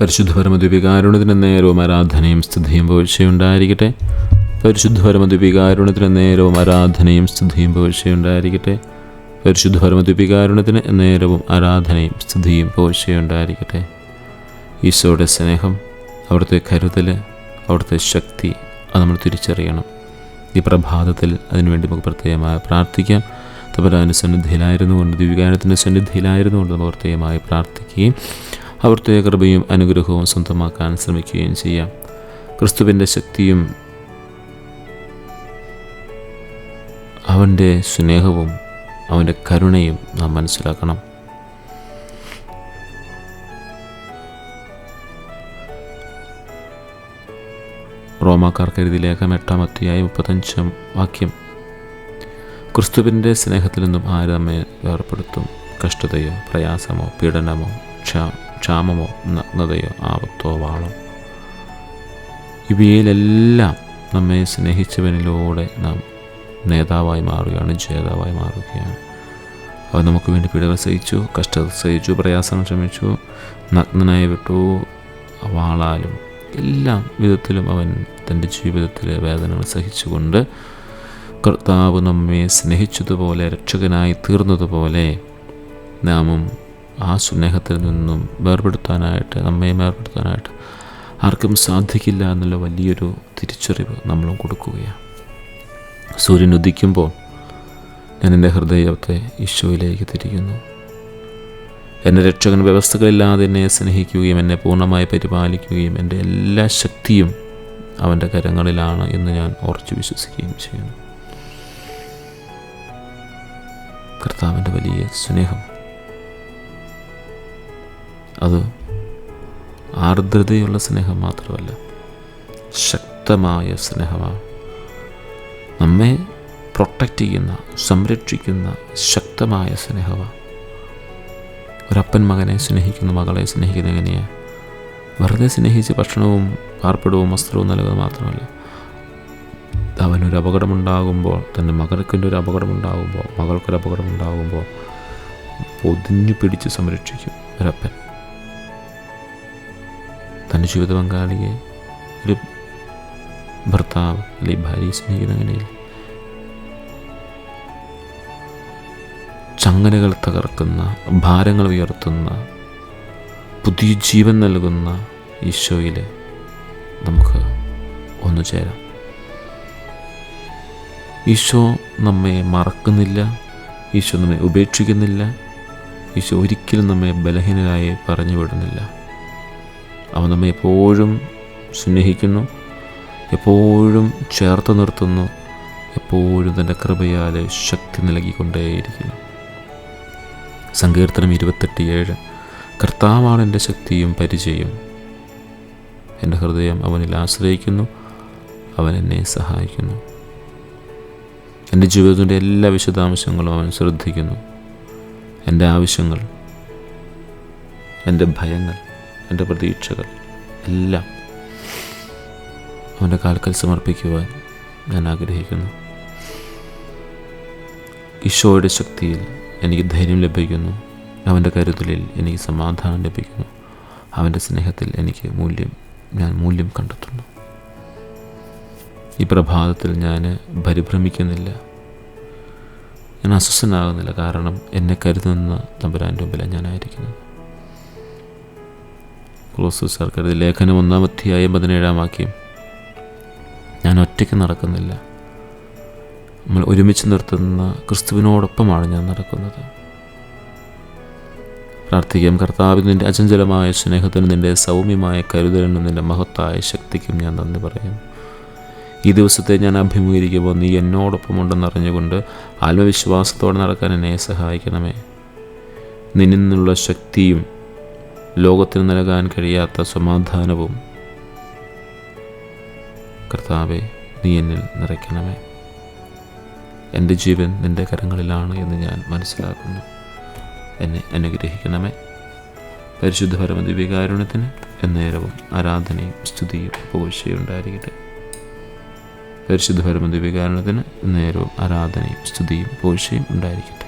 പരിശുദ്ധ പരമദ്വീപികാരുണത്തിന് നേരവും ആരാധനയും സ്തുതിയും പോഴ്ചയുണ്ടായിരിക്കട്ടെ. പരിശുദ്ധ പരമദ്വീപികാരുണത്തിന് നേരവും ആരാധനയും സ്തുതിയും പോഴ്ചയുണ്ടായിരിക്കട്ടെ. പരിശുദ്ധ പരമദ്വീപികാരുണത്തിന് നേരവും ആരാധനയും സ്തുതിയും പോഴ്ചയുണ്ടായിരിക്കട്ടെ. ഈശോയുടെ സ്നേഹം അവിടുത്തെ കരുതൽ അവിടുത്തെ ശക്തി അത് നമ്മൾ തിരിച്ചറിയണം. ഈ പ്രഭാതത്തിൽ അതിനുവേണ്ടി നമുക്ക് പ്രത്യേകമായി പ്രാർത്ഥിക്കാം. തപരാന് സന്നിധിയിലായിരുന്നു കൊണ്ട് ദിവ്യകാരത്തിന്റെ സന്നിധിയിലായിരുന്നു കൊണ്ട് പ്രത്യേകമായി പ്രാർത്ഥിക്കുകയും അവിടുത്തെ കൃപയും അനുഗ്രഹവും സ്വന്തമാക്കാൻ ശ്രമിക്കുകയും ചെയ്യാം. ക്രിസ്തുവിന്റെ ശക്തിയും അവന്റെ സ്നേഹവും അവന്റെ കരുണയും നാം മനസ്സിലാക്കണം. റോമാക്കാർക്ക് എഴുതി ലേഖം എട്ടാം അധ്യായം മുപ്പത്തഞ്ചാം വാക്യം ക്രിസ്തുവിന്റെ സ്നേഹത്തിൽ നിന്നും ആര് നമ്മെ വേർപ്പെടുത്തും കഷ്ടതയോ പ്രയാസമോ പീഡനമോ ക്ഷാ ക്ഷാമമോ നഗ്നതയോ ആപത്തോ വാളോ? ഇവയിലെല്ലാം നമ്മെ സ്നേഹിച്ചവനിലൂടെ നാം നേതാവായി മാറുകയാണ് ജേതാവായി മാറുകയാണ്. അവൻ നമുക്ക് വേണ്ടി പീഡകൾ സഹിച്ചു കഷ്ടത സഹിച്ചു പ്രയാസങ്ങൾ ക്ഷമിച്ചു നഗ്നനായി വിട്ടു വാളാലും എല്ലാ വിധത്തിലും അവൻ തന്റെ ജീവിതത്തിലെ വേദനകൾ സഹിച്ചുകൊണ്ട് കർത്താവ് നമ്മെ സ്നേഹിച്ചതുപോലെ രക്ഷകനായി തീർന്നതുപോലെ നാമും ആ സ്നേഹത്തിൽ നിന്നും വേർപെടുത്താനായിട്ട് നമ്മെ വേർപെടുത്താനായിട്ട് ആർക്കും സാധിക്കില്ല എന്നുള്ള വലിയൊരു തിരിച്ചറിവ് നമ്മളും കൊടുക്കുകയാണ്. സൂര്യൻ ഉദിക്കുമ്പോൾ ഞാൻ എന്റെ ഹൃദയത്തെ ഈശോയിലേക്ക് തിരിക്കുന്നു. എന്റെ രക്ഷകൻ വ്യവസ്ഥകളില്ലാതെ എന്നെ സ്നേഹിക്കുകയും എന്നെ പൂർണമായി പരിപാലിക്കുകയും എന്റെ എല്ലാ ശക്തിയും അവന്റെ കരങ്ങളിലാണ് എന്ന് ഞാൻ ഉറച്ചു വിശ്വസിക്കുകയും ചെയ്യുന്നു. കർത്താവിന്റെ വലിയ സ്നേഹം. അത് ആർദ്രതയുള്ള സ്നേഹം മാത്രമല്ല ശക്തമായ സ്നേഹമാണ് നമ്മെ പ്രൊട്ടക്റ്റ് ചെയ്യുന്ന സംരക്ഷിക്കുന്ന ശക്തമായ സ്നേഹമാണ് ഒരപ്പൻ മകനെ സ്നേഹിക്കുന്ന മകളെ സ്നേഹിക്കുന്ന എങ്ങനെയാണ് വെറുതെ സ്നേഹിച്ച് ഭക്ഷണവും പാർപ്പിടവും വസ്ത്രവും നൽകുക മാത്രമല്ല അവനൊരു അപകടമുണ്ടാകുമ്പോൾ തന്റെ മകൾക്കിന്റെ ഒരു അപകടമുണ്ടാകുമ്പോൾ മകൾക്കൊരു അപകടമുണ്ടാകുമ്പോൾ പൊതിഞ്ഞു പിടിച്ച് സംരക്ഷിക്കും ഒരപ്പൻ. തന്റെ ജീവിത പങ്കാളിയെ ഒരു ഭർത്താവ് അല്ലെങ്കിൽ ഭാര്യയെ സ്നേഹിക്കുന്ന അങ്ങനെയില്ല ചങ്ങലകൾ തകർക്കുന്ന ഭാരങ്ങൾ ഉയർത്തുന്ന പുതിയ ജീവൻ നൽകുന്ന ഈശോയിൽ നമുക്ക് ഒന്നു ചേരാം. ഈശോ നമ്മെ മറക്കുന്നില്ല ഈശോ നമ്മെ ഉപേക്ഷിക്കുന്നില്ല ഈശോ ഒരിക്കലും നമ്മെ ബലഹീനരായി പറഞ്ഞു വിടുന്നില്ല അവൻ നമ്മെ എപ്പോഴും സ്നേഹിക്കുന്നു എപ്പോഴും ചേർത്ത് നിർത്തുന്നു എപ്പോഴും തന്റെ കൃപയാൽ ശക്തി നൽകിക്കൊണ്ടേയിരിക്കുന്നു. സങ്കീർത്തനം ഇരുപത്തെട്ട് ഏഴ്. കർത്താവാണ് എന്റെ ശക്തിയും പരിചയം. എന്റെ ഹൃദയം അവനിൽ ആശ്രയിക്കുന്നു അവൻ എന്നെ സഹായിക്കുന്നു. എന്റെ ജീവിതത്തിന്റെ എല്ലാ വിശദാംശങ്ങളും അവൻ ശ്രദ്ധിക്കുന്നു. എന്റെ ആവശ്യങ്ങൾ എന്റെ ഭയങ്ങൾ എന്റെ പ്രതീക്ഷകൾ എല്ലാം അവന്റെ കാൽക്കൽ സമർപ്പിക്കുവാൻ ഞാൻ ആഗ്രഹിക്കുന്നു. ഈശോയുടെ ശക്തിയിൽ എനിക്ക് ധൈര്യം ലഭിക്കുന്നു. അവന്റെ കരുതലിൽ എനിക്ക് സമാധാനം ലഭിക്കുന്നു. അവന്റെ സ്നേഹത്തിൽ എനിക്ക് മൂല്യം ഞാൻ മൂല്യം കണ്ടെത്തുന്നു. ഈ പ്രഭാതത്തിൽ ഞാൻ പരിഭ്രമിക്കുന്നില്ല. ഞാൻ അസ്വസ്ഥനാകുന്നില്ല. കാരണം എന്നെ കരുതുന്ന തമ്പുരാന്റെ മുമ്പിലാണ് ഞാനായിരിക്കുന്നത്. ക്ലോസ് സർക്കാർ ലേഖനം ഒന്നാം അധ്യായം പതിനേഴാം വാക്യം. ഞാൻ ഒറ്റയ്ക്ക് നടക്കുന്നില്ല. നമ്മൾ ഒരുമിച്ച് നിർത്തുന്ന ക്രിസ്തുവിനോടൊപ്പമാണ് ഞാൻ നടക്കുന്നത്. പ്രാർത്ഥിക്കാം. കർത്താവിൽ നിന്റെ അചഞ്ചലമായ സ്നേഹത്തിനും നിന്റെ സൗമ്യമായ കരുതലിനും നിന്റെ മഹത്തായ ശക്തിക്കും ഞാൻ നന്ദി പറയുന്നു ഈ ദിവസത്തെ ഞാൻ അഭിമുഖീകരിക്കുമ്പോൾ നീ എന്നോടൊപ്പം ഉണ്ടെന്നറിഞ്ഞുകൊണ്ട് ആത്മവിശ്വാസത്തോടെ നടക്കാൻ എന്നെ സഹായിക്കണമേ. നിന്നിൽ നിന്നുള്ള ശക്തിയും ലോകത്തിന് നൽകാൻ കഴിയാത്ത സമാധാനവും കർത്താവെ നീ എന്നിൽ നിറയ്ക്കണമേ. എന്റെ ജീവൻ നിന്റെ കരങ്ങളിലാണ് എന്ന് ഞാൻ മനസ്സിലാക്കുന്നു. എന്നെ അനുഗ്രഹിക്കണമേ. പരിശുദ്ധ പരമദിവ്യകാരുണ്യത്തിന് എന്നേരവും ആരാധനയും സ്തുതിയും പോഴ്ചയുണ്ടായിരിക്കട്ടെ പരിശുദ്ധ പരമദിവ്യകാരുണ്യത്തിന് നേരവും ആരാധനയും സ്തുതിയും പോഷയും ഉണ്ടായിരിക്കട്ടെ.